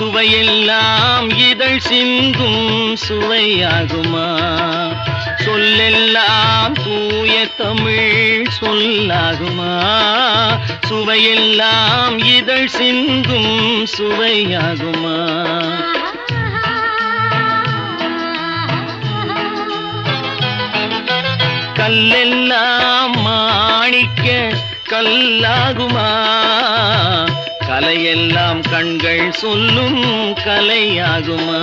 சுவையெல்லாம் இதழ் சிந்தும் சுவையாகுமா? சொல்லெல்லாம் தூய தமிழ் சொல்லாகுமா? சுவையெல்லாம் இதழ் சிந்தும் சுவையாகுமா? கல்லெல்லாம் மாணிக்க கல்லாகுமா? கலையெல்லாம் கண்கள் சொல்லும் கலையாகுமா?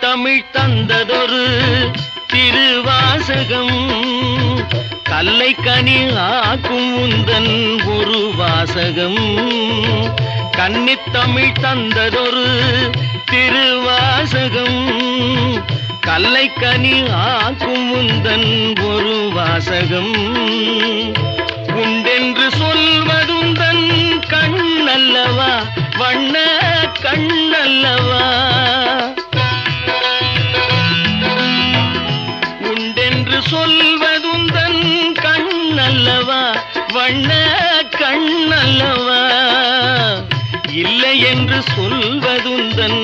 தமிழ் தந்ததொரு வாசகம். கல்லை கனி ஆக்கும் உந்தன் ஒரு வாசகம். கன்னித்தமிழ் தந்ததொரு திருவாசகம். கல்லை கனி ஆக்கும் உந்தன் ஒரு வாசகம். வண்ண கண்ணல்லவா? இல்லை என்று சொல்வதுந்தன்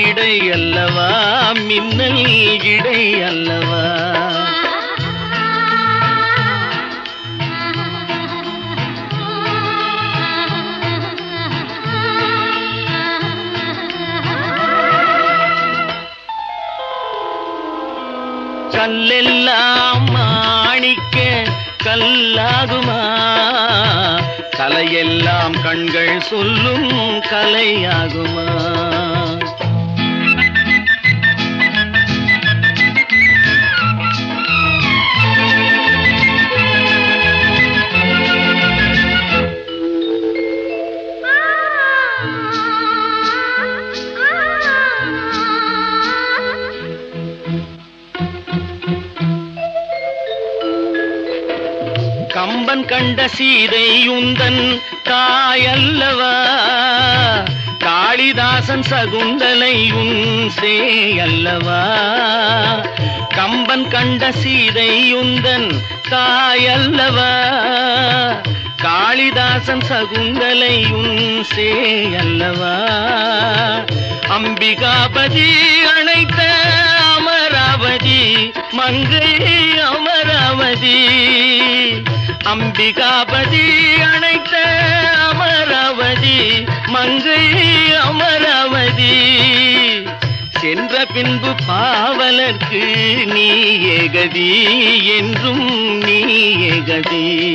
இடை அல்லவா மின்னல் இடை அல்லவா கல்லெல்லாம் மாணிக்க கல்லாகுமா? கலையெல்லாம் கண்கள் சொல்லும் கலையாகுமா? கம்பன் கண்ட சீதை உந்தன் தாயல்லவா? காளிதாசன் சகுந்தலை உன் அல்லவா கம்பன் கண்ட சீதை உந்தன் தாயல்லவா? காளிதாசன் சகுந்தலை உன் அல்லவா அம்பிகாபதி அணைத்த அமராவதி மங்கை அமராவதி. அம்பிகாபதி அழைத்த அமராவதி மங்கை அமராவதி. சென்ற பின்பு பாவலர்க்கு நீ ஏகதி என்றும் நீ ஏகதி.